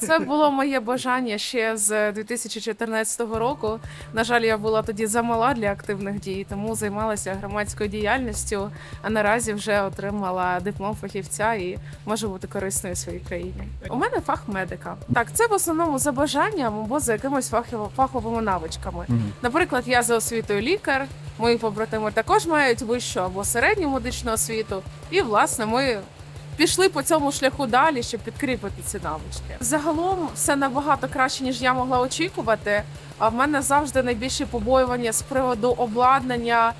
Це було моє бажання ще з 2014 року. На жаль, я була тоді замала для активних дій, тому займалася громадською діяльністю. А наразі вже отримала диплом фахівця і можу бути корисною своїй країні. У мене фах медика. Так, це в основному за бажанням або за якимись фаховими навичками. Наприклад, я за освітою лікар. Мої побратими також мають вищу або середню медичну освіту. І власне ми пішли по цьому шляху далі, щоб підкріпити ці навички. Загалом все набагато краще, ніж я могла очікувати. А в мене завжди найбільше побоювання з приводу обладнання,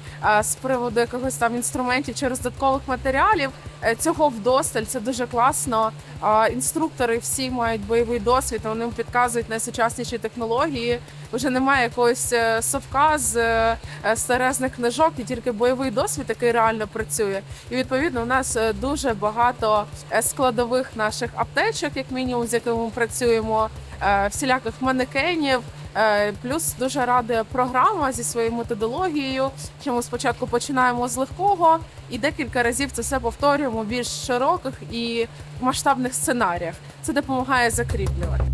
з приводу якогось там інструментів чи роздаткових матеріалів. Е, Цього вдосталь це дуже класно. Інструктори всі мають бойовий досвід, вони підказують найсучасніші технології. Вже немає якогось е, совка з е, старезних книжок, і тільки бойовий досвід, який реально працює. І відповідно у нас дуже багато складових наших аптечок, як мінімум, з якими ми працюємо, всіляких манекенів. Е, Плюс дуже радує програма зі своєю методологією. Що ми спочатку починаємо з легкого і декілька разів це все повторюємо в більш широких і масштабних сценаріях. Це допомагає закріплювати.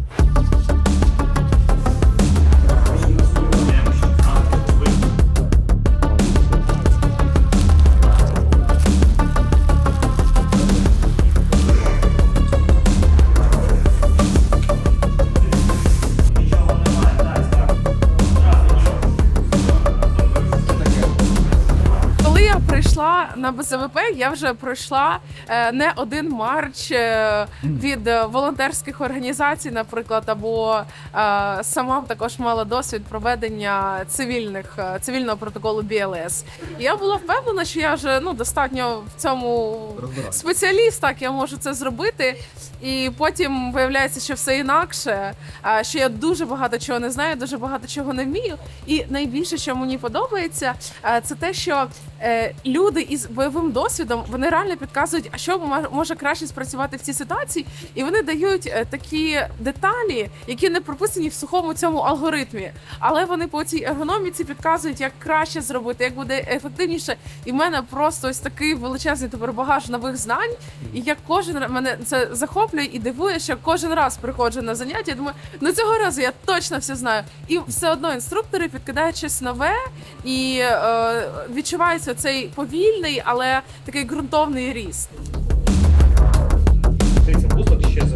Sorry. Прийшла на БЗВП, я вже пройшла е, не один марч е, від волонтерських організацій, наприклад, або е, сама також мала досвід проведення цивільних цивільного протоколу БЛС. І я була впевнена, що я вже ну достатньо в цьому спеціаліст, так я можу це зробити. І потім виявляється, що все інакше. Що я дуже багато чого не знаю, дуже багато чого не вмію. І найбільше, що мені подобається, це те, що е, люди із бойовим досвідом вони реально підказують, а що мо- може краще спрацювати в цій ситуації, і вони дають е, такі деталі, які не прописані в сухому цьому алгоритмі. Але вони по цій ергономіці підказують, як краще зробити, як буде ефективніше. І в мене просто ось такий величезний тепер багаж нових знань. І я кожен мене це захоплює і дивує, що кожен раз приходжу на заняття. я Думаю, ну цього разу я точно все знаю. І все одно інструктори підкидають щось нове, і е, відчувається цей повільний, але такий ґрунтовний ріст. Дивіться, вузлик ще зафіксуйте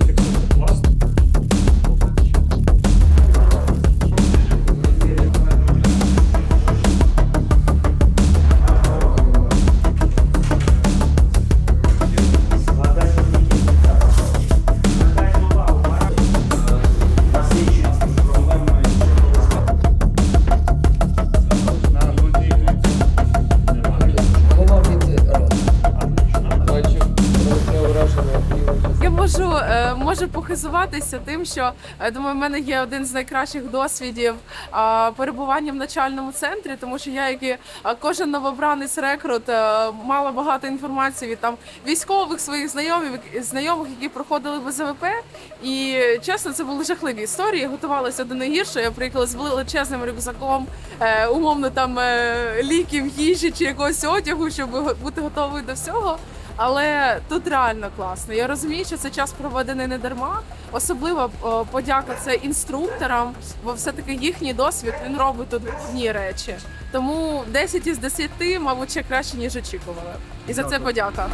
можу похизуватися тим, що е, думаю, в мене є один з найкращих досвідів е, перебування в начальному центрі, тому що я, як і е, кожен новобранець рекрут, мала багато інформації від там військових своїх знайомих, знайомих, які проходили БЗВП. І чесно, це були жахливі історії. Я готувалася до найгіршого. Я приїхала з величезним рюкзаком, умовно там ліків, їжі чи якогось одягу, щоб бути готовою до всього. Але тут реально класно. Я розумію, що цей час проведений не дарма. Особливо подяка це інструкторам, бо все-таки їхній досвід він робить тут одні речі. Тому 10 із 10, мабуть, ще краще, ніж очікували. І за це подяка.